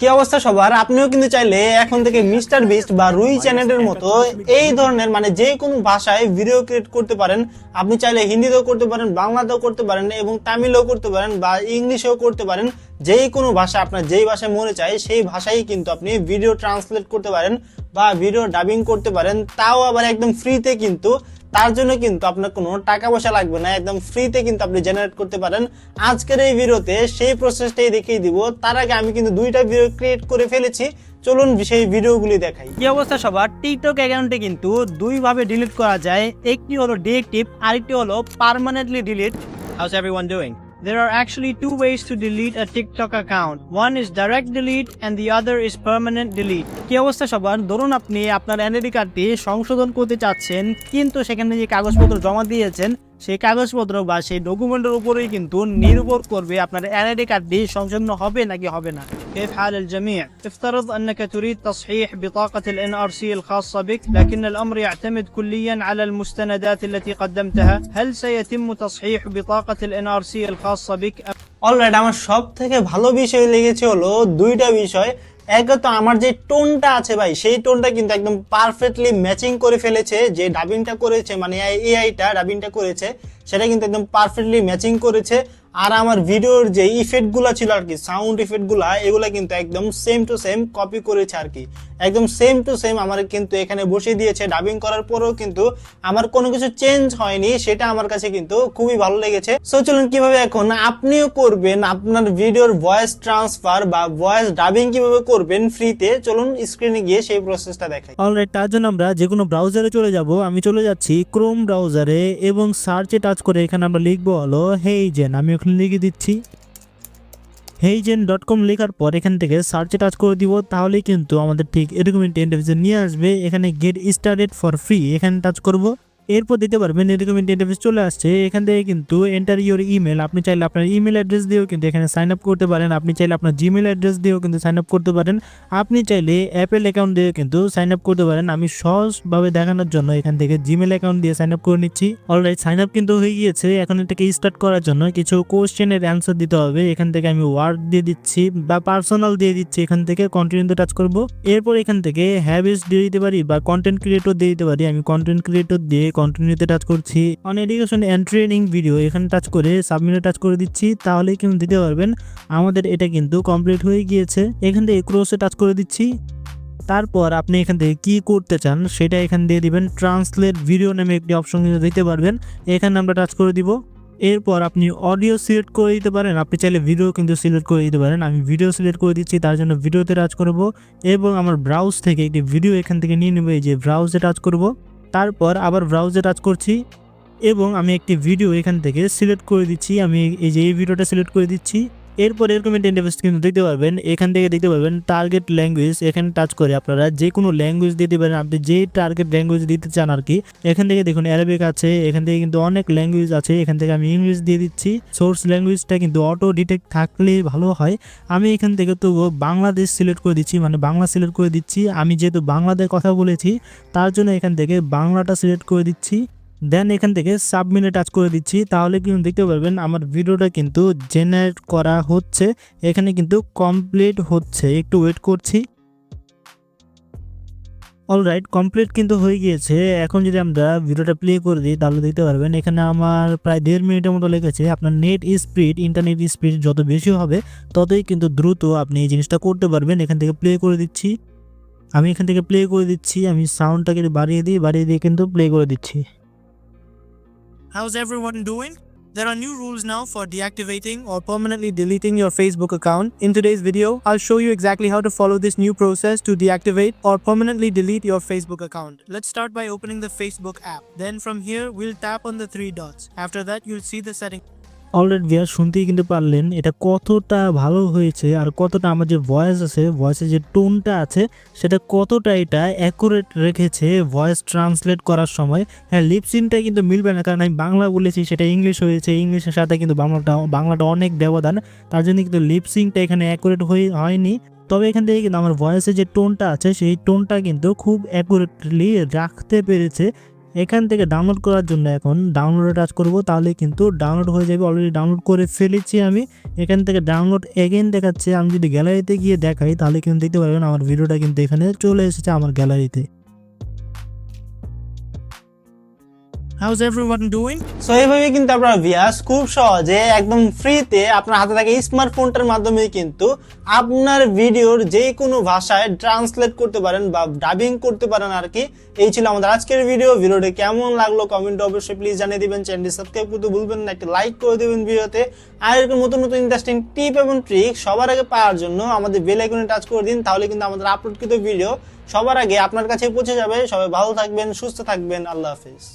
কি অবস্থা সবার? আপনিও কিন্তু চাইলে এখন থেকে মিস্টার বিস্ট বা রুই চ্যানেলের মতো এই ধরনের মানে যে কোনো ভাষায় ভিডিও ক্রিয়েট করতে পারেন। আপনি চাইলে হিন্দিতেও করতে পারেন, বাংলাতেও করতে পারেন এবং তামিলেও করতে পারেন বা ইংলিশেও করতে পারেন। যেই কোনো ভাষা আপনার যেই ভাষায় মনে চায় সেই ভাষায় কিন্তু আপনি ভিডিও ট্রান্সলেট করতে পারেন বা ভিডিও ডাবিং করতে পারেন। তাও আবার একদম ফ্রিতে কিন্তু তার জন্য কিন্তু আপনার কোনো টাকা পয়সা লাগবে না, একদম ফ্রিতে কিন্তু আপনি জেনারেট করতে পারেন। আজকের এই ভিডিওতে সেই প্রসেসটাই দেখিয়ে দিব। তার আগে আমি কিন্তু দুইটা ভিডিও ক্রিয়েট করে ফেলেছি। চলুন সেই ভিডিওগুলি দেখাই। কি অবস্থা সবার? টিকটক অ্যাকাউন্টে কিন্তু দুইভাবে ডিলিট করা যায়। একটি হলো ডিএক্টিভ আরেকটি হলো permanently delete how's everyone doing There are actually two ways to delete a TikTok account. One is direct delete and the other is permanent delete. কি অবস্থা সবার ধরুন আপনি আপনার এনআইডি কার্ডটি সংশোধন করতে চাচ্ছেন কিন্তু সেখানে যে কাগজপত্র জমা দিয়েছেন সেই কাগজপত্র বা সেই ডকুমেন্টের উপরেই কিন্তু নির্ভর করবে আপনার এনআইডি কার্ডটি সংশোধন হবে নাকি হবে না كيف حال الجميع؟ افترض أنك تريد تصحيح بطاقة ال NRC الخاصة بك لكن الأمر يعتمد كليا على المستندات التي قدمتها هل سيتم تصحيح بطاقة ال NRC الخاصة بك অলরাইট আমার সব থেকে ভালো বিষয় লেগেছে হলো দুইটা বিষয় এক তো আমার যে টোনটা আছে ভাই, সেই টোনটা কিন্তু একদম পারফেক্টলি ম্যাচিং করে ফেলেছে, যে ডাবিংটা করেছে মানে এআইটা ডাবিংটা করেছে। সেটা কিন্তু একদম পারফেক্টলি ম্যাচিং করেছে। আর আমার ভিডিওর যে ইফেক্টগুলা ছিল আর কি সাউন্ড ইফেক্টগুলা, এগুলা কিন্তু একদম সেম টু সেম কপি করেছে আর কি। একদম সেম টু সেম আমার কিন্তু এখানে বসিয়ে দিয়েছে। ডাবিং করার পরেও কিন্তু আমার কোনো কিছু চেঞ্জ হয়নি, সেটা আমার কাছে কিন্তু খুবই ভালো লেগেছে। সো চলুন কীভাবে এখন আপনিও করবেন আপনার ভিডিওর ভয়েস ট্রান্সফার বা ভয়েস ডাবিং কীভাবে করবেন ফ্রিতে চলুন স্ক্রিনে গিয়ে সেই প্রসেসটা দেখাই। অলরাইট তার জন্য আমরা যে কোনো ব্রাউজারে চলে যাব। আমি চলে যাচ্ছি ক্রোম ব্রাউজারে এবং সার্চে টাচ করে এখানে আমরা লিখব হলো হেইজেন আমি ওখানে লিখে দিচ্ছি। হেইজেন ডট কম লেখার পর এখান থেকে সার্চে টাচ করে দিব, তাহলেই কিন্তু আমাদের ঠিক এরকম ইন্টারভিউ নিয়ে আসবে। এখানে গেট স্টার্টেড ফর ফ্রি এখানে টাচ করব। এরপর দিতে পারবেন, এরকম ইন্টারভিউ চলে আসছে। এখান থেকে কিন্তু এন্টার ইউর ইমেল আপনি চাইলে আপনার ইমেল অ্যাড্রেস দিয়েও কিন্তু এখানে সাইন আপ করতে পারেন, আপনি চাইলে আপনার জিমেল অ্যাড্রেস দিয়েও কিন্তু সাইন আপ করতে পারেন। আপনি চাইলে অ্যাপেল অ্যাকাউন্ট দিয়ে কিন্তু সাইন আপ করতে পারেন। আমি সহজভাবে দেখানোর জন্য এখান থেকে জিমেল অ্যাকাউন্ট দিয়ে সাইন আপ করে নিচ্ছি। অলরাইট সাইন আপ কিন্তু হয়ে গিয়েছে। এখন এটাকে স্টার্ট করার জন্য কিছু কোশ্চেনের অ্যান্সার দিতে হবে। এখান থেকে আমি ওয়ার্ড দিয়ে দিচ্ছি বা পার্সোনাল দিয়ে দিচ্ছি। এখান থেকে কন্টিনিউতে টাচ করব। এরপর এখান থেকে হ্যাবিস দিয়ে দিতে পারি বা কন্টেন্ট ক্রিয়েটর দিয়ে দিতে পারি। আমি কন্টেন্ট ক্রিয়েটর দিয়ে কন্টিনিউতে টাচ করছি। On education and training video এখানে টাচ করে সাবমিটে টাচ করে দিচ্ছি, তাহলেই কিন্তু দিতে পারবেন। আমাদের এটা কিন্তু কমপ্লিট হয়ে গিয়েছে। এখান থেকে ক্রোসে টাচ করে দিচ্ছি। তারপর আপনি এখান থেকে কি করতে চান, সেটা এখান দিয়ে দিবেন। ট্রান্সলেট ভিডিও নামে একটি অপশন কিন্তু দিতে পারবেন। এখানে আমরা টাচ করে দিব। এরপর আপনি অডিও সিলেক্ট করে দিতে পারেন। আপনি চাইলে ভিডিও কিন্তু সিলেক্ট করে দিতে পারেন। আমি ভিডিও সিলেক্ট করে দিচ্ছি, তার জন্য ভিডিওতে টাচ করব। এবং আমার ব্রাউজ থেকে একটি ভিডিও এখান থেকে নিয়ে নেব। এই যে ব্রাউজে টাচ করব। তারপর আবার ব্রাউজে টাচ করছি এবং আমি একটি ভিডিও এখান থেকে সিলেক্ট করে দিচ্ছি। আমি এই যে এই ভিডিওটা সিলেক্ট করে দিচ্ছি। এরপর এরকম একটা কিন্তু দেখতে পারবেন, এখান থেকে দেখতে পারবেন টার্গেট ল্যাঙ্গুয়েজ এখানে টাচ করে আপনারা যে কোনো ল্যাঙ্গুয়েজ দিতে পারেন, আপনি যে টার্গেট ল্যাঙ্গুয়েজ দিতে চান আর কি, এখান থেকে দেখুন অ্যারাবিক আছে, এখান থেকে কিন্তু অনেক ল্যাঙ্গুয়েজ আছে, এখান থেকে আমি ইংলিশ দিয়ে দিচ্ছি। সোর্স ল্যাঙ্গুয়েজটা কিন্তু অটো ডিটেক্ট থাকলে ভালো হয়। আমি এখান থেকে তো বাংলাদেশ সিলেক্ট করে দিচ্ছি মানে বাংলা সিলেক্ট করে দিচ্ছি। আমি যেহেতু বাংলাদেশ কথা বলেছি, তার জন্য এখান থেকে বাংলাটা সিলেক্ট করে দিচ্ছি। দেন এখান থেকে সাবমিটে টাচ করে দিচ্ছি। তাহলে কিন্তু দেখতে পারবেন আমার ভিডিওটা কিন্তু জেনারেট করা হচ্ছে। এখানে কিন্তু কমপ্লিট হচ্ছে। একটু ওয়েট করছি। অলরাইট কমপ্লিট কিন্তু হয়ে গিয়েছে। এখন যদি আমরা ভিডিওটা প্লে করে দিই, তাহলে দেখতে পারবেন এখানে আমার প্রায় দেড় মিনিটের মতো লেগেছে। আপনার নেট স্পিড ইন্টারনেট স্পিড যত বেশি হবে, ততই কিন্তু দ্রুত আপনি এই জিনিসটা করতে পারবেন। এখান থেকে প্লে করে দিচ্ছি। আমি এখান থেকে প্লে করে দিচ্ছি। আমি সাউন্ডটাকে বাড়িয়ে দিই, বাড়িয়ে দিয়ে কিন্তু প্লে করে দিচ্ছি। How's everyone doing? There are new rules now for deactivating or permanently deleting your Facebook account. In today's video, I'll show you exactly how to follow this new process to deactivate or permanently delete your Facebook account. Let's start by opening the Facebook app. Then from here, we'll tap on the three dots. After that, you'll see the setting. Already ভিয়ার, শুনতেই কিন্তু পারলেন এটা কতটা ভালো হয়েছে আর কতটা আমার যে ভয়েস আছে ভয়েসের যে টোনটা আছে, সেটা কতটা এটা অ্যাকুরেট রেখেছে ভয়েস ট্রান্সলেট করার সময়। হ্যাঁ লিপসিনটা কিন্তু মিলবে না কারণ আমি বাংলা বলেছি, সেটা ইংলিশ হয়েছে ইংলিশের সাথে কিন্তু বাংলাটা বাংলাটা অনেক ব্যবধান, তার জন্য কিন্তু লিপসিংটা এখানে অ্যাকুরেট হয়ে, হয়নি। তবে এখান থেকে কিন্তু আমার ভয়েসের যে টোনটা আছে, সেই টোনটা কিন্তু খুব অ্যাকুরেটলি রাখতে পেরেছে। এখান থেকে ডাউনলোড করার জন্য এখন ডাউনলোডে টাচ করব তাহলে কিন্তু ডাউনলোড হয়ে যাবে। অলরেডি ডাউনলোড করে ফেলেছি আমি। এখান থেকে ডাউনলোড এগেন দেখাচ্ছে। আমি যদি গ্যালারিতে গিয়ে দেখাই, তাহলে কিন্তু দেখতে পারবেন আমার ভিডিওটা কিন্তু এখানে চলে এসেছে আমার গ্যালারিতে How's everyone doing? সো এইভাবে কিন্তু আপনারা ভিয়াস খুব সহজে একদম ফ্রিতে আপনার হাতে থাকা স্মার্টফোনটার মাধ্যমে কিন্তু আপনার ভিডিওর যে কোনো ভাষায় ট্রান্সলেট করতে পারেন বা ডাবিং করতে পারেন আর কি এই ছিল আমাদের আজকের ভিডিও ভিডিওটি কেমন লাগল কমেন্ট অবশ্যই প্লিজ জানিয়ে দিবেন। চ্যানেলটি সাবস্ক্রাইব করতে ভুলবেন না, একটা লাইক করে দেবেন ভিডিওতে আর এরকম নতুন নতুন ইন্টারেস্টিং টিপ এবং ট্রিক সবার আগে পাওয়ার জন্য আমাদের বেল আইকনে টাচ করে দিন, তাহলে কিন্তু আমাদের আপলোডকৃত ভিডিও সবার আগে আপনার কাছে পৌঁছে যাবে। সবাই ভালো থাকবেন, সুস্থ থাকবেন। আল্লাহ হাফিজ।